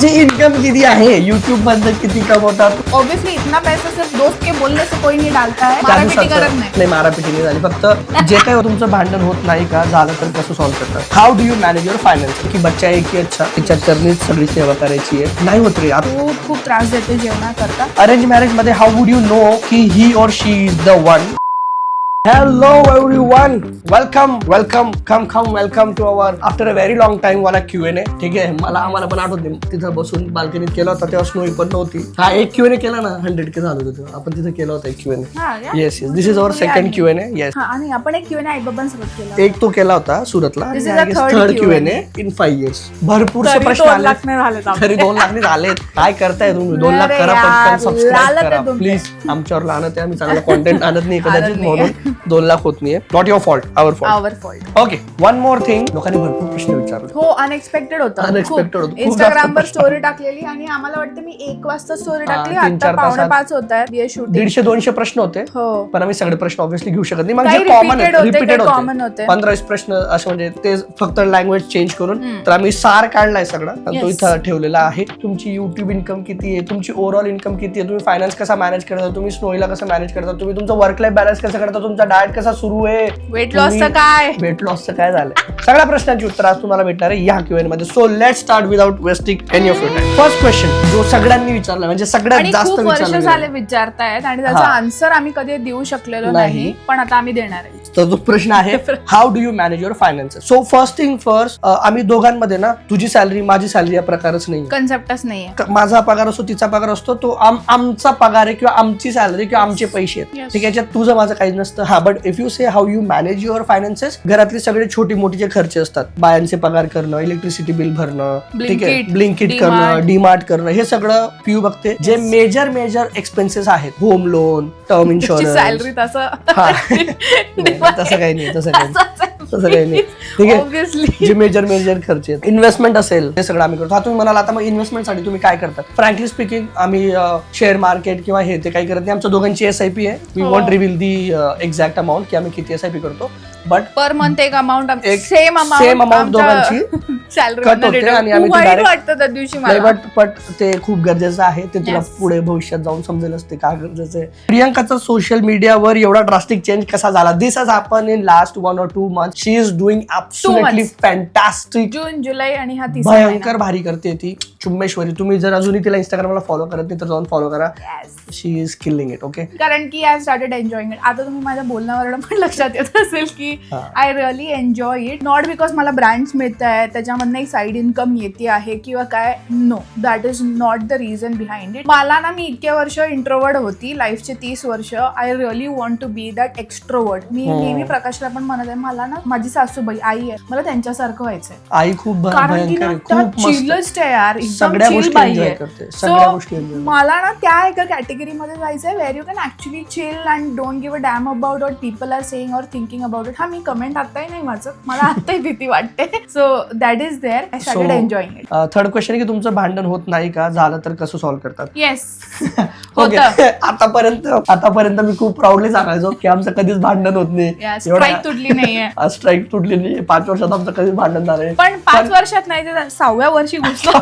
तुमची इन्कम किती आहे? युट्यूब मधनं किती कमवतात? ऑब्वियसली इतना पैसा सिर्फ दोस्त के बोलने से कोई नहीं डालता है। त्या मारापिटी करत नाही। नाही मारापिटी नाही झाली. फक्त जे काही तुमचं भांडण होत नाही का झालं तर कसं सॉल्व्ह करतात? How do you manage your finance की बच्चा आहे की अच्छा. तिच्या चरणीच सगळी सेवा करायची आहे. नाही होत रे आता खूप खूप त्रास देते जेवणाकरता अरेंज मॅरेजमध्ये हाऊ वुड यू नो की he or she is the one hello everyone welcome welcome come come welcome to our after a very long time वाला क्यू एन ए ठीक आहे? मला आम्हाला पण आठवते तिथं बसून बाल्कनीत केला होता तेव्हा स्नोई पण नव्हती. हा एक क्यू एन ए केला ना? हंड्रेड के झालं होतं. आपण तिथं केला होता एक क्यू एन हा A? Yes yes this is our second Q N A yes हा आणि आपण एक क्यू बाबांसोबत केला एक तो केला होता सुरतला. Third Q N. A in five years भरपूरसे प्रश्न आले. तरी. दोन लाख नाही काय करताय तुम्ही? दोन लाख करा पटकन सबस्क्राईब करा. प्लीज आमच्यावर लानत आहे. आम्ही चांगला कॉन्टेंट आणत नाही आणत कदाचित. म्हणून दोन लाख होत नाहीये. Not your fault our fault our fault okay one more thing लोकांनी भरपूर प्रश्न विचारले. हो अनएक्सपेक्टेड होतं. Unexpected होतं. खूप इंस्टाग्रामवर जास्त स्टोरी टाकलेली आणि आम्हाला वाटतं मी एक वाजता स्टोरी हा, टाकली. तीन आता चार पावणे तासात. पाच होत आहे शूटिंग दीडशे दोनशे प्रश्न होते. हो. पण आम्ही सगळे प्रश्न ऑब्व्हियसली घेऊ शकत नाही. मग काही जे कॉमन repeated होते, रिपीटेड काही common होते. होते. पंधरा वीस प्रश्न असे म्हणजे ते फक्त लँग्वेज चेंज करून तर आम्ही सार काढलाय सगळा. आणि तो Yes. इथं ठेवलेला आहे. तुमची युट्यूब इन्कम किती आहे? तुमची ओव्हरऑल इन्कम किती आहे? तुम्ही फायनान्स कसा मॅनेज करता? तुम्ही स्नोईला कसं मॅनेज करता? तुम्ही तुमचं वर्क लाईफ बॅलन्स कसं करता? तुमचा डाएट कसा सुरू आहे? वेट लॉसचं काय? वेट लॉसचं काय झालं सगळ्या प्रश्नांची उत्तर आज तुम्हाला भेटणार आहे या क्यूएनमध्ये. So let start without wasting any of time first question जो सगळ्यांनी विचारला म्हणजे सगळ्यात आणि जास्त खूप वर्ष विचारला झाले गेला. विचारतायत आणि त्याचा हा. आन्सर आम्ही कधी देऊ शकलेलो नाही. नाही पण आता आम्ही देणार आहे. तर तो प्रश्न आहे how do you manage your finance so first thing first आम्ही दोघांमध्ये ना तुझी सॅलरी माझी सॅलरी या प्रकारच नाही कन्सेप्टच नाहीये. क- माझा पगार असतो तिचा पगार असतो तो आम- आमचा पगार आहे किंवा आमची सॅलरी किंवा आमचे पैसे आहेत. Yes. ठीक आहे याच्यात तुझं माझं काही नसतं. हा but if you say how you manage your finances घरातले सगळे छोटी मोठी जे खर्च असतात. बायांचे पगार करणं इलेक्ट्रिसिटी बिल भरणं ठीक आहे? ब्लिंकिट. करणं डीमार्ट करणं हे सगळं पिऊ बघते. जे मेजर मेजर एक्सपेन्सेस आहेत home loan term insurance salary तसं. हा. तसं काही नाही तसं काही नाही. तसं काही नाही. ठीक आहे? जे मेजर मेजर खर्च आहेत. इन्व्हेस्टमेंट असेल हे सगळं आम्ही करतो. हा तुम्ही म्हणाला आता मग इन्व्हेस्टमेंटसाठी तुम्ही काय करतात फ्रँकली स्पीकिंग आम्ही शेअर मार्केट किंवा हे ते काही करत नाही. आमच्या दोघांची एस आय पी आहे. We. Won't reveal the exact amount की आम्ही किती एस आय पी करतो. बट पर मंथ एक अमाऊंट एक सेम अमाऊंट same amount दोघांची cut होते आणि आम्ही ते वाईट direct- वाटतं त्या दिवशी नाही मला. बट बट ते खूप गरजेचं आहे. ते तुला Yes. पुढे भविष्यात जाऊन समजेलच ते का गरजेचं आहे. प्रियंकाचा सोशल मीडियावर एवढा ड्रास्टिक चेंज कसा झाला? This has happen in last one or two month she is doing months. Fantastic जून जुलै आणि हा तिसरा भयंकर भारी करते ती. चुम्मेश्वरी तुम्ही जर अजूनही तिला इंस्टाग्रामला फॉलो करत नाही तर जाऊन फॉलो करा. Yes. She is killing it okay कारण की आय स्टार्टेड एन्जॉईंग इट आता तुम्ही माझ्या बोलण्यावरून पण लक्षात येत असेल की हा. I really enjoy it not because मला ब्रँड्स मिळत आहेत त्याच्यामधनं एक साईड इन्कम येते आहे किंवा काय no that is not the reason behind it मला ना मी इतके वर्ष इंट्रोवर्ड होती लाईफचे तीस वर्ष. I really want to be that extrovert मी हो. नेहमी प्रकाशला पण म्हणत आहे मला ना माझी सासूबाई आई आहे. मला त्यांच्यासारखं व्हायचंय. आई खूप कारण की ना आहे, त्या चिलस्ट आहे यार एकदम बाई आहे. एन्जॉय मला ना त्या एका कॅटेगरीमध्ये जायचंय where you can actually chill and don't give a damn about what people are saying or thinking about it हा मी कमेंट आताही नाही वाचत. मला आताही भीती वाटते. So that is there I started enjoying it third question की तुमचं भांडण होत नाही का? झालं तर कसं सॉल्व्ह करतात? Yes okay. आतापर्यंत आतापर्यंत मी खूप प्राऊडली सांगायचो की आमचं कधीच भांडण होत नाही. स्ट्राईक तुटली नाहीये. स्ट्राईक तुटली नाही पाच वर्षात आमचं कधीच भांडण झालंय पण पाच वर्षात नाही ते सहाव्या वर्षी घुसलो.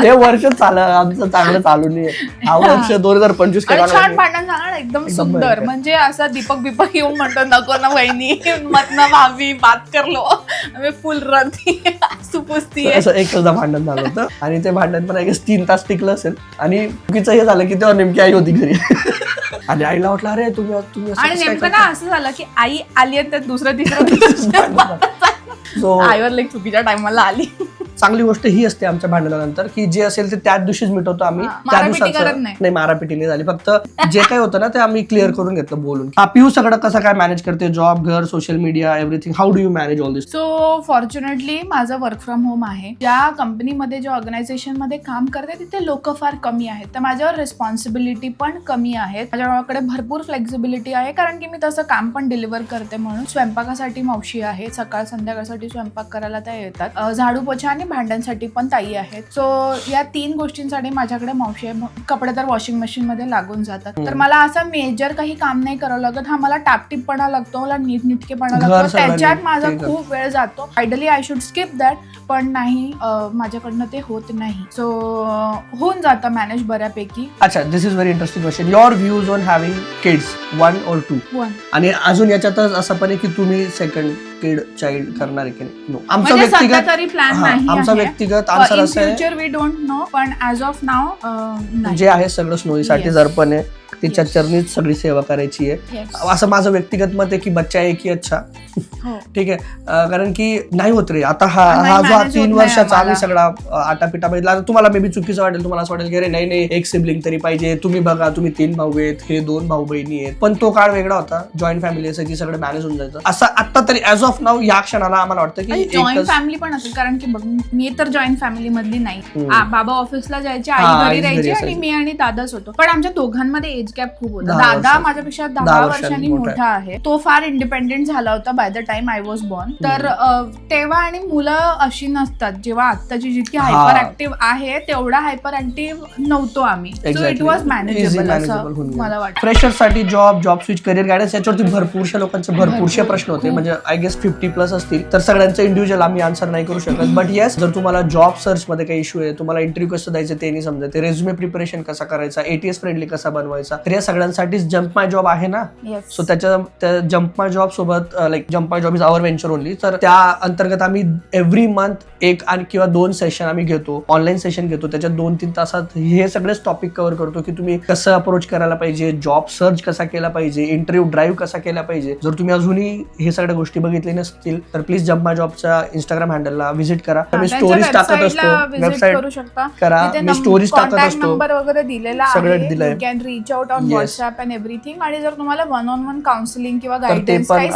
हे वर्ष चाल आमचं चांगलं चालू नाही हा वर्ष दोन हजार पंचवीस छान भांडण झालं एकदम सुंदर. म्हणजे असं दीपक बिपक येऊन म्हणतो नको ना वहिनी. मत ना भाभी बात कर लो हमें फुल रती सुपुसती असं एक भांडण झालं होतं. आणि ते भांडण पण एक तीन तास टिकलं असेल. आणि चुकीचं हे झालं की तेव्हा नेमकी आई होती घरी. आणि आईला वाटलं अरे तुम्ही तुम्ही असं आणि नेमकं ना असं झालं की आई आली आणि त्यात दुसरं तिसरं आईवर लाईक चुकीच्या टायमाला आली. चांगली गोष्ट ही असते आमच्या भांडणानंतर की जे असेल ते त्याच दिवशीच मिटवतो आम्ही. हा, त्या मारापिटी करत दिवसाचं नाही. नाही मारापिटी नाही झाली. फक्त जे काही होतं ना ते आम्ही क्लिअर करून घेतलं बोलून. हा पिऊ सगळं कसं काय मॅनेज करते? जॉब घर social media everything how do you manage all this so fortunately माझं वर्क फ्रॉम होम आहे. ज्या कंपनीमध्ये ज्या ऑर्गनायझेशनमध्ये काम करते तिथे लोक फार कमी आहेत. तर माझ्यावर रिस्पॉन्सिबिलिटी पण कमी आहेत. माझ्याकडे भरपूर फ्लेक्झिबिलिटी आहे कारण की मी तसं काम पण डिलिव्हर करते म्हणून. स्वयंपाकासाठी मावशी आहे. सकाळ संध्याकाळसाठी स्वयंपाक करायला त्या येतात. अं, झाडू पोछा आणि भांड्यांसाठी पण ताई आहेत. सो या तीन गोष्टींसाठी माझ्याकडे मावशी आहे. कपडे तर वॉशिंग मशीन मध्ये लागून जातात. तर मला असं मेजर काही काम नाही करावं लागत. हा मला टापटीपपणा लागतो मला नीटनिटकेपणा लागतो. त्याच्यात माझा. खूप वेळ जातो. Ideally I should skip that पण नाही माझ्याकडनं ते होत नाही. सो होऊन जातं मॅनेज बऱ्यापैकी. अच्छा this is very interesting question your views on having kids one or two one आणि अजून याच्यातच असं पण आहे की तुम्ही सेकंड किड चाइल्ड करणार आहे की नाही? नो आमचा म्हणजे सध्या व्यक्तिगत तरी प्लॅन हा, नाही आमचा आहे. व्यक्तिगत आन्सर असं आहे future we don't know पण ऍज ऑफ नाव जे आहे सगळं स्नोईसाठी Yes. जर आहे. तिच्या Yes. चरणीच सगळी सेवा करायची आहे. असं माझं व्यक्तिगत मत आहे की बच्चा आहे की अच्छा. हो. ठीक आहे. अं, कारण की नाही होत रे. आता हा नाही हा जो हा manage तीन नाही वर्षाचा आम्ही आम्हाला. सगळा आटापिटा बघितला. आता तुम्हाला मे बी चुकीचं वाटेल. तुम्हाला असं वाटेल की अरे नाही नाही एक सिबलिंग तरी पाहिजे. तुम्ही बघा तुम्ही तीन भाऊ आहेत हे दोन भाऊ बहिणी आहेत. पण तो काळ वेगळा होता. जॉईंट फॅमिली असायची सगळं मॅनेज होऊन जायचं. असं आता तरी ऍज ऑफ नाव या क्षणाला आम्हाला वाटतं की जॉईंट एकच फॅमिली पण असेल कारण की बघ मी तर जॉईंट फॅमिली मधली नाही हम्म. आ, बाबा ऑफिसला जायचे हा, आई घरी घरी राहायची आणि असायची. मी आणि दादाच होतो पण आमच्या दोघांमध्ये एज गॅप खूप होता दहा दादा वर्षांचा. माझ्यापेक्षा दहा दहा वर्षांनी वर्षांनी मोठा मोठा आहे तो फार इंडिपेंडेंट झाला होता by the time I was born तर अ, तेव्हा आणि मुलं अशी नसतात जेव्हा आत्ताची जितकी हा. हायपर ऍक्टिव्ह आहे तेवढा हायपर ऍक्टिव्ह नव्हतो आम्ही so it Exactly. Was Easy manageable manageable असं होऊन मला. वाटतं फ्रेशरसाठी job job switch career guidance याच्यावरती भरपूरशा लोकांचे भरपूरशे भरपूर, प्रश्न होते खूप. म्हणजे आय गेस फिफ्टी प्लस असतील तर सगळ्यांचं इंडिव्हिज्युअल आम्ही आन्सर नाही करू शकत. बट येस जर तुम्हाला जॉब सर्च मध्ये काही इश्यू आहे तुम्हाला इंटरव्ह्यू कसं द्यायचं ते नाही समजत. रेझ्युमे प्रिपरेशन कसा करायचा एटीएस फ्रेंडली कसा बनवायचा तर या सगळ्यांसाठीच जम्प माय जॉब आहे ना? सो त्याच्या त्या जम्प माय जॉब सोबत like jump my job is our venture only तर त्या अंतर्गत आम्ही एव्हरी मंथ एक आणि किंवा दोन सेशन आम्ही घेतो. ऑनलाईन सेशन घेतो. त्याच्यात दोन तीन तासात हे सगळेच टॉपिक कव्हर करतो की तुम्ही कसं अप्रोच करायला पाहिजे जॉब सर्च कसा केला पाहिजे इंटरव्ह्यू ड्राईव्ह कसा केला पाहिजे. जर तुम्ही अजूनही हे सगळ्या गोष्टी बघितल्या नसतील तर प्लीज जम्प माय जॉबच्या इंस्टाग्राम हँडलला व्हिजिट करा. मी स्टोरीज टाकत असतो. विजिट वेबसाईट करू शकता. करा. मी स्टोरीज टाकत असतो. नंबर वगैरे दिलेला सगळं दिलंय. Can reach out on. WhatsApp and everything आणि जर तुम्हाला वन ऑन वन काउन्सिलिंग किंवा गायडन्स आहे.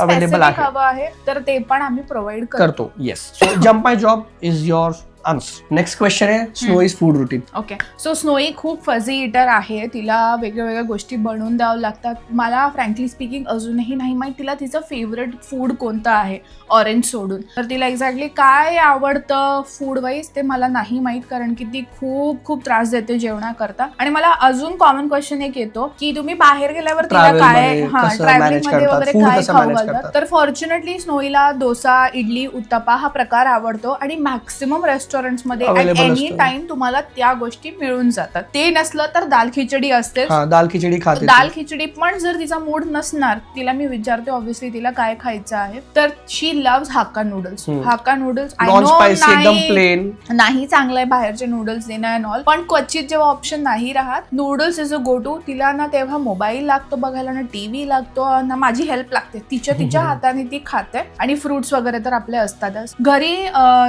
हवं आहे तर ते पण आम्ही प्रोव्हाइड करतो. करतो. Yes so jump my job is your answer next question आहे Snow is food routine okay so snowy खूप फझी इटर आहे. तिला वेगळ्या वेगळ्या गोष्टी बनवून द्यावं लागतात. मला फ्रँकली स्पीकिंग अजूनही नाही माहीत तिला तिचं फेवरेट फूड कोणतं आहे ऑरेंज सोडून. तर तिला एक्झॅक्टली काय आवडतं फूड वाईज ते मला नाही माहीत कारण की ती खूप खूप त्रास देते जेवणाकरता. आणि मला अजून कॉमन क्वेश्चन एक येतो की तुम्ही बाहेर गेल्यावर तिला काय हा ट्रॅव्हलिंगमध्ये? वगैरे काय खाऊ घालतात? तर फॉर्च्युनेटली स्नोईला डोसा इडली उत्तपा हा प्रकार आवडतो. आणि मॅक्सिमम रेस्टॉरंट मध्ये Available एनी. टाइम तुम्हाला त्या गोष्टी मिळून जातात. ते नसलं तर दाल खिचडी असते दाल खिचडी खाते दाल खिचडी पण जर तिचा मूड नसणार तिला मी विचारते ऑब्व्हियसली तिला काय खायचं आहे तर she loves hakka noodles. Hakka noodles I know नाही प्लेन नाही चांगलं आहे बाहेरचे नूडल्स देणं अँड ऑल पण क्वचित जेव्हा ऑप्शन नाही राहत noodles is a go to तिला ना तेव्हा मोबाईल लागतो बघायला ना टीव्ही लागतो ना माझी हेल्प लागते. तिच्या तिच्या हाताने ती खाते. आणि फ्रुट्स वगैरे तर आपले असतातच. घरी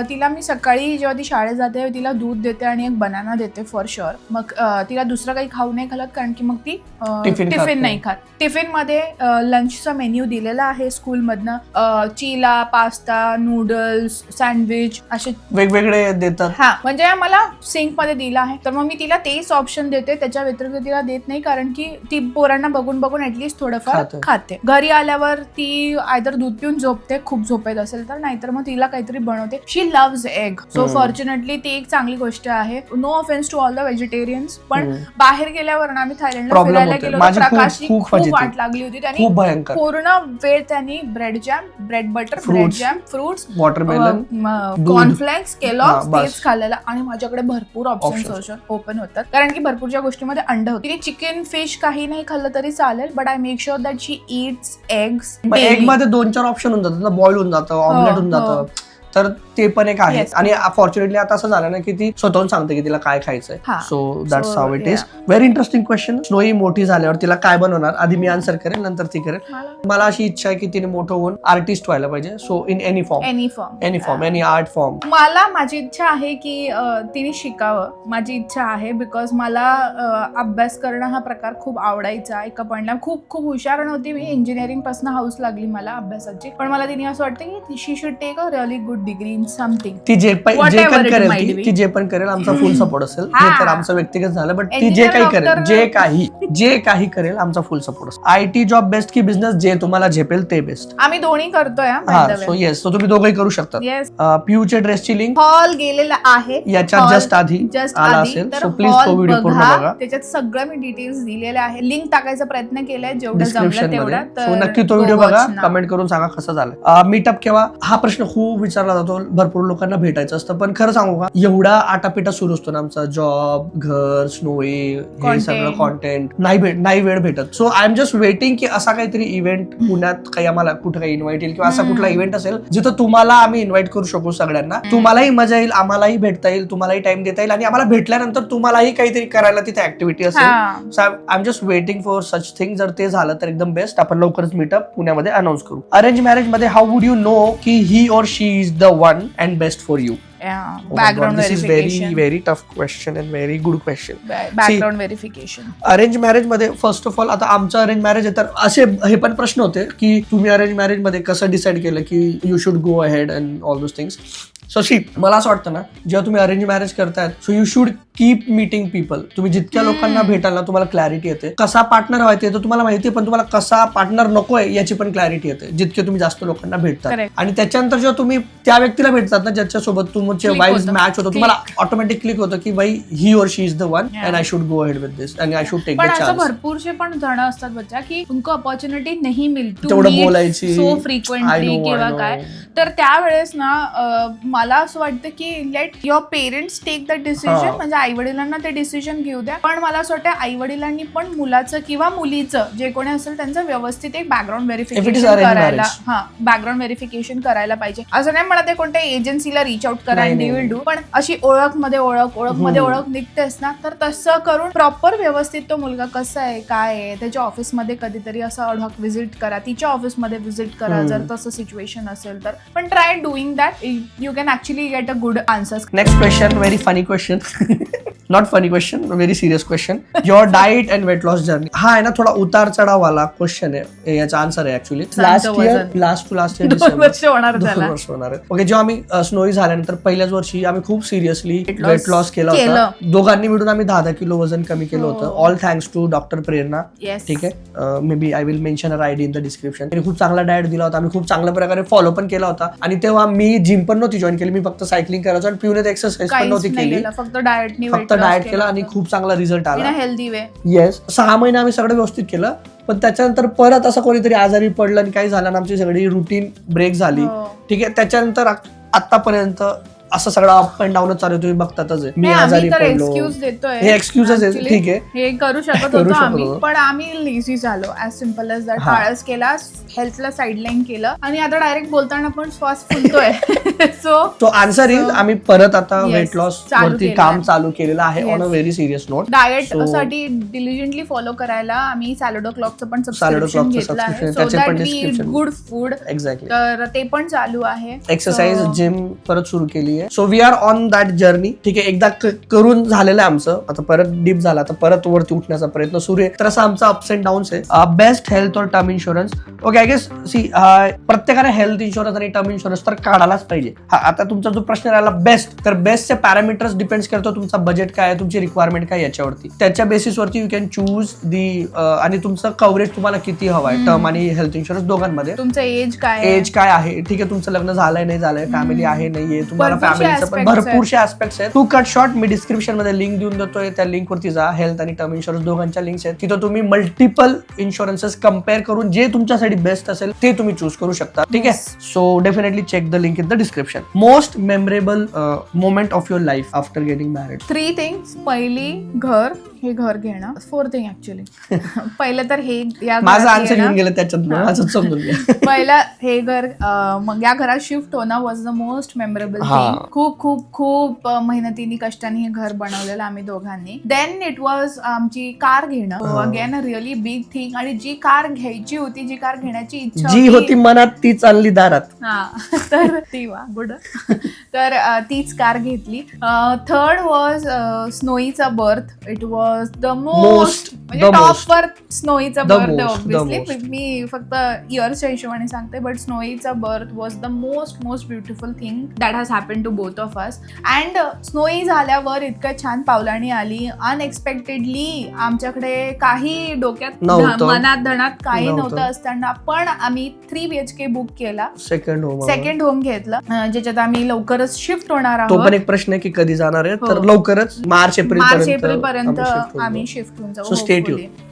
तिला मी सकाळी जेव्हा ती शाळेत जाते तिला दूध देते आणि एक बनाना देते फॉर शुअर मग तिला दुसरं काही खाऊ नाही घालत कारण की मग ती टिफिन नाही. खात. टिफिनमध्ये लंचचा मेन्यू दिलेला आहे स्कूलमधनं अं, चिला पास्ता नूडल्स सँडविच असे वेगवेगळे देतात. हा म्हणजे मला सिंकमध्ये दिला आहे. तर मग मी तिला तेच ऑप्शन देते. त्याच्या व्यतिरिक्त तिला देत नाही कारण की ती पोरांना बघून बघून ऍटलीस्ट थोडंफार खाते. घरी आल्यावर ती आयदर दूध पिऊन झोपते खूप झोपेत असेल तर नाहीतर मग तिला काहीतरी बनवते. She loves egg so hmm. Fortunately ती एक चांगली गोष्ट आहे no offence to all the vegetarians पण. बाहेर गेल्यावर ना आम्ही थायलंडला Problem फिरायला होते. गेलो माझी खूप- प्रकाशची खूप खूप फजिती. वाट लागली होती त्यांनी खूप भयंकर पूर्ण वेळ त्यांनी bread jam bread butter bread Fruits. Jam fruits watermelon दूध. कॉर्नफ्लेक्स केलॉग्स हा, बस. तेच खाल्लेलं आणि माझ्याकडे भरपूर ऑप्शन्स Options. ओपन होतात कारण की भरपूरच्या गोष्टीमध्ये अंड होती तिने चिकन फिश काही नाही खाल्लं तरी चालेल but I make sure that she it's eggs एगमध्ये दोन चार ऑप्शन होऊन जातात बॉईल होऊन जातं ऑमलेट होऊन हो. जातं तर ते पण एक आहे Yes. आणि फॉर्च्युनेटली आता असं झालं ना की ती स्वतःहून सांगते की तिला काय खायचंय. हा. So that's So, how it is very interesting question Snowy मोठी झाल्यावर तिला काय बनवणार? आधी मी आन्सर करेल नंतर ती करेल मला अशी इच्छा आहे की तिने मोठं होऊन आर्टिस्ट व्हायला पाहिजे. So in any form any form any form any art form मला माझी इच्छा आहे की अ, तिने शिकावं. माझी इच्छा आहे बिकॉज मला अ, अभ्यास करणं हा प्रकार खूप आवडायचा. एका पॉईंटला खूप खूप हुशार नव्हती. मी इंजिनिअरिंगपासून हाऊस लागली मला अभ्यासाची. पण मला तिने असं वाटतं की she should take a really good degree in something ती जे पण जे पण करेल ती जे पण करेल आमचा फुल सपोर्ट असेल. हा. हे तर आमचं व्यक्तिगत झालं बट ती जे काही करेल जे काही जे काही करेल आमचा फुल सपोर्ट असेल. आय टी जॉब बेस्ट की बिझनेस जे तुम्हाला झेपेल ते बेस्ट आम्ही दोन्ही करतोय हा सो येस सो तुम्ही दोघंही करू शकता. येस पियूच्या ड्रेसची लिंक हॉल गेलेला आहे. याच्यात Hall जस्ट आधी जस्ट आला आधी. असेल. सो प्लीज तो व्हिडिओ पूर्ण बघा. त्याच्यात सगळं मी डिटेल्स दिलेले आहे. लिंक टाकायचा प्रयत्न केलाय जेवढं जमलं तेवढं नक्की तो व्हिडिओ बघा. कमेंट करून सांगा कसं झालं मीटअप केव्हा? हा प्रश्न खूप विचारला जातो भरपूर लोकांना भेटायचं असतं. पण खरं सांगू का एवढा आटापिटा सुरू असतो ना आमचा. जॉब घर स्नोई हे. सगळं कॉन्टेंट नाही भेट नाही वेळ भेटत. So I am just waiting की असा काहीतरी इव्हेंट पुण्यात काही आम्हाला कुठे काही इन्व्हाइट येईल किंवा असा. कुठला इव्हेंट असेल जिथं तुम्हाला आम्ही इन्व्हाइट करू शकू सगळ्यांना. तुम्हालाही मजा येईल आम्हालाही भेटता येईल तुम्हालाही टाइम देता येईल आणि आम्हाला भेटल्यानंतर तुम्हालाही काहीतरी करायला तिथे ऍक्टिव्हिटी असेल. So I am just waiting for such thing जर ते झालं तर एकदम बेस्ट आपण लवकरच मीटअप पुण्यामध्ये अनाऊन्स करू. अरेंज मॅरेजमध्ये हाऊ वुड यू नो की he or she is the one and best for you background this is very verification very tough question and very good question background verification arrange मॅरेजमध्ये first of all आता आमचं arrange marriage आहे तर असे हे पण प्रश्न होते की तुम्ही अरेंज मॅरेजमध्ये कसं डिसाईड केलं की you should go ahead and all those things so she मला असं वाटतं ना जेव्हा तुम्ही अरेंज मॅरेज करतायत so you should keep meeting people तुम्ही जितक्या लोकांना भेटाल ना तुम्हाला क्लॅरिटी येते कसा पार्टनर हवा ते तुम्हाला माहिती पण तुम्हाला कसा पार्टनर नकोय याची पण क्लॅरिटी येते जितके तुम्ही जास्त लोकांना Correct. आणि त्याच्यानंतर जेव्हा तुम्ही त्या व्यक्तीला भेटतात ना ज्याच्यासोबत तुमचे वाईज. मॅच होतो तुम्हाला ऑटोमॅटिक क्लिक होतं की बाई he or she is the one. And I should go ahead with this and I should take the chance पण जण असतात बच्चा की अपॉर्च्युनिटी नाही मिळतो तेवढं बोलायची. सो फ्रिक्वेंटली किंवा. काय तर त्यावेळेस ना मला असं वाटतं की let your parents take the decision. म्हणजे आई वडिलांना ते डिसिजन घेऊ द्या पण मला असं वाटतं आई वडिलांनी पण मुलाचं किंवा मुलीचं जे कोणी असेल त्यांचं व्यवस्थित एक बॅकग्राऊंड व्हेरिफिकेशन करायला. हा बॅकग्राऊंड व्हेरिफिकेशन करायला पाहिजे असं नाही म्हणत आहे कोणत्या एजन्सीला रिच आउट करा विल डू पण अशी ओळखमध्ये ओळख ओळखमध्ये. ओळख निघतेस ना तर तसं करून प्रॉपर व्यवस्थित तो मुलगा कसा आहे काय आहे त्याच्या ऑफिसमध्ये कधीतरी असं अडॉक व्हिजिट करा तिच्या ऑफिसमध्ये व्हिजिट करा. जर तसं सिच्युएशन असेल तर पण try doing that you can actually get a good answers next question very funny question not funny question very serious question your diet and weight loss journey हा आहे ना थोडा उतार चढाव वाला क्वेश्चन आहे. याचा आन्सर आहे actually last year. Last to last year वर्ष होणार दोन त्याला वर्ष होणार आहे. ओके जेव्हा आम्ही स्नोई झाल्यानंतर पहिल्याच वर्षी आम्ही खूप सिरियसली वेट लॉस केला होता. दोघांनी मिळून आम्ही दहा दहा किलो वजन कमी केलं होतं. हो. All thanks to doctor Prerna ठीक आहे. Maybe I will mention uh I D in the description खूप चांगला डाएट दिला होता. आम्ही खूप चांगल्या प्रकारे फॉलो पण केला होता. आणि तेव्हा मी जिम पण नव्हती जॉईन केली. मी फक्त सायकलिंग करायचो आणि पिऊन एक्सरसाइज पण काहीच नव्हती नाही केली. केलं. फक्त डाएटनी फक्त डाएट केला आणि खूप चांगला रिझल्ट आला. हेल्दी वे येस सहा महिने आम्ही सगळं व्यवस्थित केलं. पण त्याच्यानंतर परत असं कोणीतरी आजारी पडलं आणि काही झालं आणि आमची सगळी रुटीन ब्रेक झाली. हो. ठीक आहे. त्याच्यानंतर आतापर्यंत असं सगळं अप अँड डाऊनच चालू आहे, तुम्ही बघतातच आहे. मी नाही, आजारी तर पडलो. एक्सक्यूज देतोय. हे excuses आहेत, Actually, ठीक आहे. हे करू शकत करू होतो शकत आम्ही होतो. पण आम्ही लेझी झालो. ऍज सिंपल एज दॅट हा. आळस केला हेल्थला साईडलाईन केलं. आणि आता डायरेक्ट बोलताना पण श्वास फुलतोय सो तो आन्सर इज So- आम्ही परत आता Yes, वेट लॉस चालू वरती. काम चालू केलेलं आहे on a Yes. Very serious note diet So- साठी डिलिजंटली फॉलो करायला आम्ही सॅलोडो क्लॉकचं पण Salado सबस्क्रिप्शन Clockचं घेतलं आहे. subscription, सो त्याचे दॅट पण we description. Good food exactly तर ते पण चालू आहे. एक्सरसाइज So- जिम परत सुरू केली. आहे so we are on that journey ठीक आहे एकदा करून झालेलं आहे आमचं. आता परत डीप झाला. आता परत वरती उठण्याचा प्रयत्न सुरू आहे. तर असं आमचा अप्स अँड डाऊन्स आहे. Best health or term insurance okay I guess see प्रत्येकाने हेल्थ इन्शुरन्स आणि टर्म इन्शुरन्स तर काढायलाच पाहिजे. हा आता तुमचा जो प्रश्न राहिला बेस्ट तर बेस्टचे पॅरामीटर्स डिपेंड्स करतो तुमचा बजेट काय आहे तुमची रिक्वायरमेंट काय याच्यावरती. त्याच्या बेसिसवरती यू कॅन चूज दी आणि तुमचं कव्हरेज तुम्हाला किती हवं आहे टर्म आणि हेल्थ इन्शुरन्स दोघांमध्ये. तुमचं एज काय आहे? एज काय आहे? ठीक आहे तुमचं लग्न झालंय नाही झालंय फॅमिली आहे नाहीये तुम्हाला फॅमिलीचं पण. भरपूरशे ऍस्पेक्ट्स आहेत. टू कट शॉर्ट मी डिस्क्रिप्शनमध्ये लिंक देऊन देतोय. त्या लिंक वरती जा. हेल्थ आणि टर्म इन्शुरन्स दोघांच्या लिंक्स आहेत. तिथं तुम्ही मल्टिपल इन्शुरन्सेस कंपेअर करून जे तुमच्यासाठी बेस्ट असेल ते तुम्ही चूज करू शकता. ठीक आहे? So definitely check the link in the description most memorable moment of your life after getting married three things पहिली घर हे घर घेणं. फोर थिंग ऍक्च्युली पहिलं तर हे या माझं आन्सर. येऊन गेलं त्याच्यात माझं समजून पहिलं हे घर मग या घरात शिफ्ट होणं was the most memorable. Thing खूप खूप खूप मेहनतीने कष्टाने हे घर बनवलेलं आम्ही दोघांनी. देन इट वॉज आमची कार घेणं. Again a really big thing आणि जी कार घ्यायची होती जी कार घेण्याची इच्छा जी होती मनात ती चालली दारात. हा तर ती वा गुड तर अ, तीच कार घेतली. Third was स्नोईचा birth it was the most म्हणजे The टॉप most. वर स्नोईचा The birth most, the obviously most. मी फक्त इयर्सच्या हिशोबाने सांगते but स्नोईचा birth was the most most beautiful thing that has happen to both of us and Snowy झाल्यावर इतक्या छान पावलाणी आली. अनएक्सपेक्टेडली आमच्याकडे काही डोक्यात. मनात धनात काही नव्हतं. असताना पण आम्ही three B H K book केला. सेकंड होम सेकंड होम घेतलं. ज्याच्यात आम्ही लवकरच शिफ्ट होणार तो पण आहोत एक प्रश्न आहे की कधी जाणार आहे? हो. तर लवकरच मार्च एप्रिल मार्च एप्रिल पर्यंत आम्ही शिफ्ट होऊन जाऊ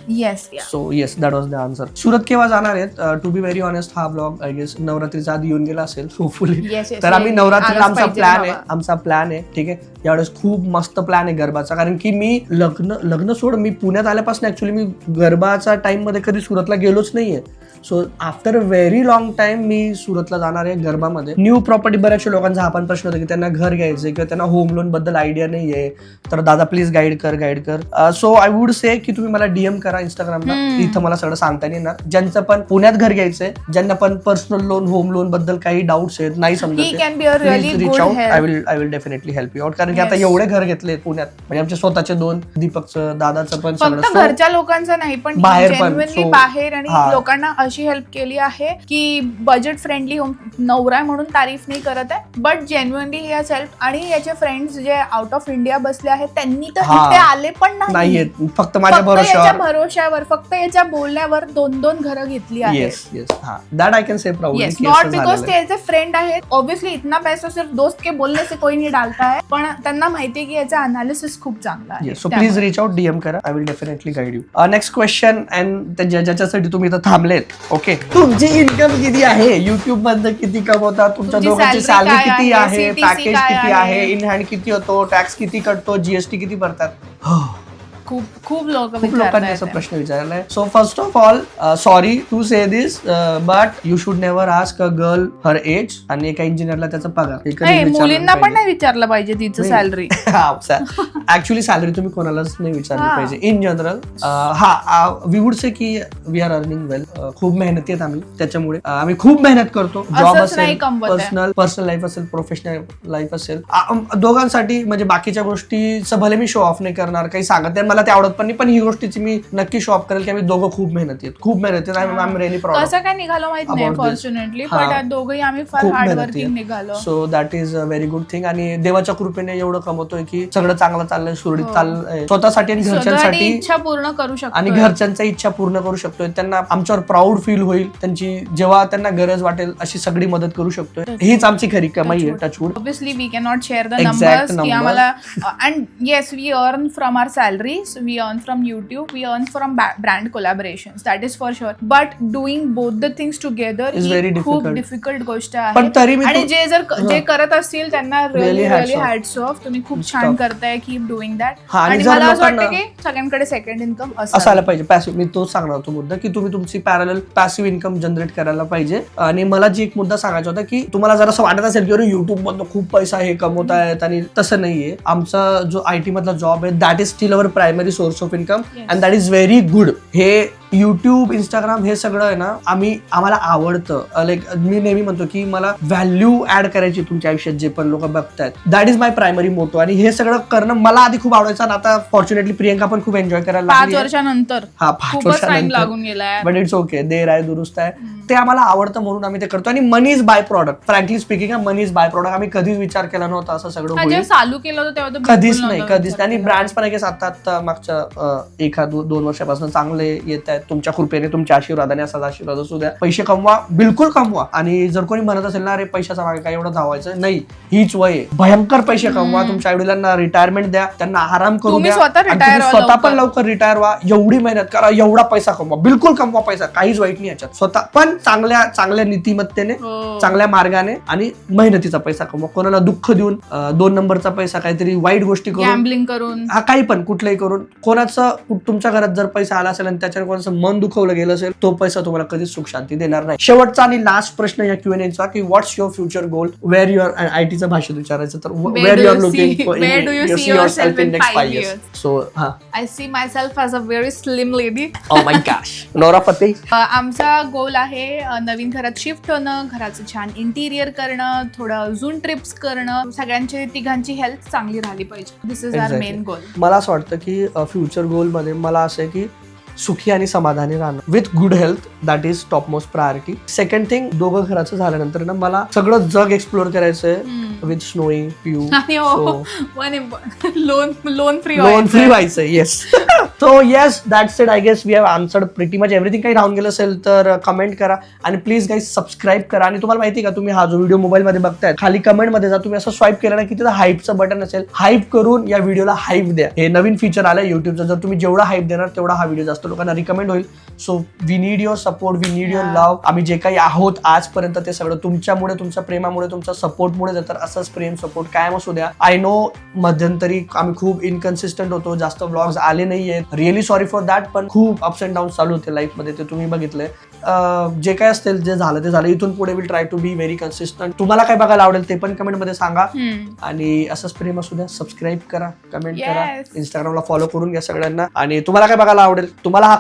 yes so yes that was the answer Surat केव्हा जाणार आहेत टू बी व्हेरी ऑनेस्ट हा ब्लॉग आय गेस नवरात्रीचा आधी येऊन गेला असेल होपफुली तर आम्ही नवरात्रीला आमचा प्लॅन आहे. आमचा प्लॅन आहे ठीक आहे यावेळेस खूप मस्त प्लॅन आहे गरबाचा कारण की मी लग्न लग्न सोड मी पुण्यात आल्यापासून ऍक्च्युली मी गरबाचा टाइममध्ये कधी सुरतला गेलोच नाहीये so after a very long time मी सुरतला जाणार आहे गरबामध्ये न्यू प्रॉपर्टी बऱ्याचशा लोकांचा हा पण प्रश्न होता की त्यांना घर घ्यायचं किंवा त्यांना होम लोनबद्दल आयडिया नाहीये. तर दादा प्लीज गाईड कर गाईड कर. सो आय वुड से की तुम्ही मला डीएम करा इंस्टाग्रामला. इथं मला सगळं सांगता नाही येणार. ज्यांचं पण पुण्यात घर घ्यायचंय ज्यांना पण पर्सनल लोन होम लोनबद्दल काही डाऊट्स आहेत नाही ही out I will I will definitely help you out कारण की आता. एवढे घर घेतले पुण्यात. म्हणजे आमचे स्वतःचे दोन दीपकचं दादाचं पण घरच्या लोकांचं नाही पण बाहेर बाहेर आणि. लोकांना अशी हेल्प केली आहे की बजेट फ्रेंडली नवरा आहे म्हणून तारीफ नाही करत आहे but genuinely he has help आणि याचे फ्रेंड्स जे आउट ऑफ इंडिया बसले आहेत त्यांनी तर हा. इथे आले पण नाही. नाहीयेत. फक्त माझ्या फक्त याच्या भरोशावर भरोश्यावर फक्त याच्या बोलण्यावर दोन दोन घरं घेतली आहेत. येस येस हा. That I can say proud yes not because ते याचे फ्रेंड आहेत. ऑब्विसली इतना पैसा सिर्फ दोस्त के बोलने से कोई नहीं डालता है पण त्यांना माहितीये की याचा अनालिसिस खूप चांगला आहे. So please reach out D करा. I will definitely guide you next question and ज्याच्यासाठी तुम्ही इथं थांबलेत ओके. तुमची इन्कम किती आहे? युट्यूब मधनं किती कमवता? तुमच्या तुमची दोघांची salary सॅलरी काय किती आहे? आहे? CTC पॅकेज काय किती आहे? आहे? इन हँड किती होतो? टॅक्स किती कटतो? जीएसटी किती भरतात? खूप खूप लोक खूप लोकांनी असा प्रश्न विचारलाय. So first of all sorry to say this but you should never ask a girl her age आणि एका इंजिनियरला त्याचा पगार. हे मुलींना पण. नाही विचारलं पाहिजे तिचं. सॅलरी ऍक्च्युली सॅलरी तुम्ही कोणालाच नाही विचारली. पाहिजे. इन जनरल हा वी वुड से की वी आर अर्निंग वेल खूप मेहनती आहेत आम्ही. त्याच्यामुळे अं, आम्ही खूप मेहनत करतो. जॉब असेल. पर्सनल पर्सनल लाईफ असेल प्रोफेशनल लाईफ असेल. दोघांसाठी म्हणजे बाकीच्या गोष्टीचं भले मी शो ऑफ नाही करणार काही सांगत नाही. मला ते आवडत पण नाही. पण ही गोष्टीची मी नक्की शो ऑफ करेल की आम्ही दोघं खूप मेहनती आहेत. खूप मेहनती आहेत. आय एम रिअली प्राऊड कसं काय निघालो माहीत नाही About this. फॉर्च्युनेटली हा. पण दोघंही आम्ही फार खूप मेहनती. निघालो. So that is a very good thing आणि देवाच्या कृपेने एवढं कमवतोय की सगळं चांगलं चाललंय सुरळीत हो. चाललंय स्वतःसाठी आणि घरच्यांसाठी इच्छा पूर्ण करू शकतो आणि घरच्यांच्या इच्छा पूर्ण करू शकतोय. त्यांना आमच्यावर प्राऊड फील होईल. त्यांची जेव्हा त्यांना गरज वाटेल अशी सगळी मदत करू शकतोय. हीच आमची खरी कमाई आहे touchwood obviously we cannot share the Exact numbers की. आम्हाला and yes we earn from our salaries we earn from YouTube we earn from brand collaboration that is for sure but doing both the things together Is very खूप difficult. Difficult गोष्ट पण आहे. तरी मी आणि तू- जे जर हं. जे करत असतील त्यांना Really really hats really off. Hats off तुम्ही खूप छान. करताय कीप डुईंग दॅट हा, आणि आणि जर मला असं वाटतं लोकांना- की सगळ्यांकडे सेकंड इन्कम असायला पाहिजे. पॅसिव्ह मी तोच सांगणार होतो मुद्दा की तुम्ही तुमची पॅरल पॅसिव्ह इन्कम जनरेट करायला पाहिजे. आणि मला जी एक मुद्दा सांगायचा होता की तुम्हाला जर असं वाटत असेल की अरे युट्यूब मधनं खूप पैसा हे कमवतायत आणि तसं नाहीये. आमचा जो आय टी मधला जॉब आहे that is still our primary primary source of income yes. and that is very good. Hey, YouTube Instagram हे सगळं आहे ना आम्ही आम्हाला आवडतं. लाईक मी नेहमी म्हणतो की मला व्हॅल्यू ऍड करायची तुमच्या आयुष्यात जे पण लोक बघतायत. That is my primary motto आणि हे सगळं करणं मला आधी खूप आवडायचं आणि आता फॉर्च्युनेटली प्रियंका पण खूप एन्जॉय करायला पाच लागली आहे. वर्षानंतर. हा पाच खूपच टाइम वर्षानंतर. लागून गेलाय. बट इट्स ओके देर आहे दुरुस्त आहे. ते आम्हाला आवडतं म्हणून आम्ही ते करतो. आणि money is byproduct frankly speaking money is byproduct आम्ही कधीच विचार केला नव्हता असं सगळं हा, होईल. जेव्हा चालू केलं होतं तेव्हा तर बिलकुल कधीच नाही नव्हतं कधीच नाही. आणि विचार ब्रँड्स पण एक आता आता मागच्या अं, एका दो- दोन वर्षापासून चांगले येत आहेत. तुमच्या कृपेने तुमच्या आशीर्वादाने असाच आशीर्वाद असू द्या. पैसे कमवा बिलकुल कमवा. आणि जर कोणी म्हणत असेल ना अरे पैशाचा मागे काय एवढं धावायचं? नाही. हीच वय. भयंकर पैसे कमवा. तुमच्या आईवडिलांना रिटायरमेंट द्या. त्यांना आराम करू द्या. स्वतः पण लवकर. रिटायर व्हा. एवढी मेहनत करा. एवढा पैसा कमवा. बिलकुल कमवा पैसा. काहीच वाईट नाही याच्यात. स्वतः पण चांगल्या चांगल्या नीतिमत्तेने हो. चांगल्या मार्गाने आणि मेहनतीचा पैसा कमवा. कोणाला दुःख देऊन दोन नंबरचा पैसा काहीतरी वाईट गोष्टी करून. हा काही पण कुठलंही करून. कोणाचं तुमच्या घरात जर पैसा आला असेल आणि त्याच्याने कोणाचं मन दुखवलं गेलं असेल तो पैसा तुम्हाला कधीच सुख शांती देणार नाही. शेवटचा आणि लास्ट प्रश्न या क्यूएनएचा की what's your future goal where your I टीचं भाषेत विचारायचं तर वेअर युअर लुकिंग? सो हा. I see myself as a very slim lady oh my gosh नोरा आमचा गोल आहे अ, नवीन घरात शिफ्ट होणं घराचं छान इंटिरियर करणं थोडं अजून ट्रिप्स करणं. सगळ्यांची तिघांची हेल्थ चांगली राहिली पाहिजे. This is our. Main goal मला असं वाटतं की फ्युचर गोलमध्ये मला असं आहे की सुखी आणि समाधानी राहणं. With good health that is top most priority second thing दोघं घराचं झाल्यानंतर ना मला सगळं जग एक्सप्लोर करायचंय with Snowy Piu one loan loan free loan free व्हायचं yes so yes that said I guess we have answered pretty much everything काही राहून गेलं असेल तर कमेंट करा. आणि प्लीज काही सबस्क्राईब करा. आणि तुम्हाला माहिती का तुम्ही हा जो व्हिडिओ मोबाईलमध्ये बघताय खाली कमेंटमध्ये जा. तुम्ही असं स्वाईप केलं ना की तिथं हाईपचं बटन असेल हाईप करून या व्हिडिओला हाईप द्या. हे नवीन फीचर आलं युट्यूबचं जर तुम्ही जेवढा हाईप देणार तेवढा हा व्हिडिओ जास्त लोकांना रिकमेंड होईल. So we need your support we need your. Love आम्ही जे काही आहोत आजपर्यंत ते सगळं तुमच्यामुळे तुमच्या प्रेमामुळे तुमच्या सपोर्टमुळे तर असंच प्रेम सपोर्ट कायम असू द्या. आय नो मध्यंतरी आम्ही खूप इनकन्सिस्टंट होतो. जास्त व्लॉग्स आले नाहीये रिअली सॉरी फॉर दॅट पण खूप अप्स अँड डाऊन चालू होते लाईफमध्ये ते तुम्ही बघितलंय. अं, जे काय असतील जे झालं ते झालं. इथून पुढे will try to be very consistent तुम्हाला काय बघायला आवडेल ते पण कमेंटमध्ये सांगा. आणि असंच प्रेम असू द्या सबस्क्राईब करा कमेंट करा. इंस्टाग्रामला फॉलो करून घ्या सगळ्यांना. आणि तुम्हाला काय बघायला आवडेल? तुम्हाला हा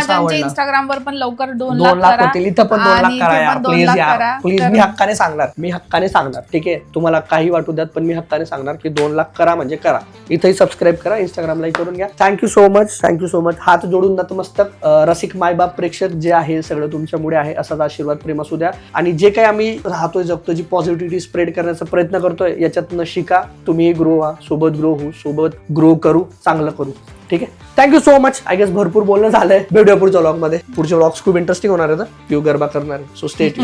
कसा आवडला. इंस्टाग्राम वर पण लवकर दोन दोन लाख करा. होतील. इथं पण दोन लाख करा यार. प्लीज यार. प्लीज मी हक्काने सांगणार. मी हक्काने सांगणार. ठीक आहे? तुम्हाला काही वाटू द्यात पण मी हक्काने सांगणार की दोन लाख करा म्हणजे करा. इथेही सबस्क्राईब करा इंस्टाग्रामलाही करून घ्या. Thank you so much thank you so much हात जोडून नतमस्तक रसिक मायबाप प्रेक्षक जे आहे सगळं तुमच्यामुळे आहे असाच आशीर्वाद प्रेम असू द्या. आणि जे काही आम्ही राहतोय जगतो जी पॉझिटिव्हिटी स्प्रेड करण्याचा प्रयत्न करतोय याच्यातनं शिका. तुम्ही ग्रो व्हा. सोबत ग्रो होऊ सोबत ग्रो करू. चांगलं करू. ठीक आहे? Thank you so much I guess भरपूर बोलणं झालंय. भेटूया पुढच्या व्लॉगमध्ये. पुढचे ब्लॉग्स खूप इंटरेस्टिंग होणार आहेत पिऊ गरबा करणार. So state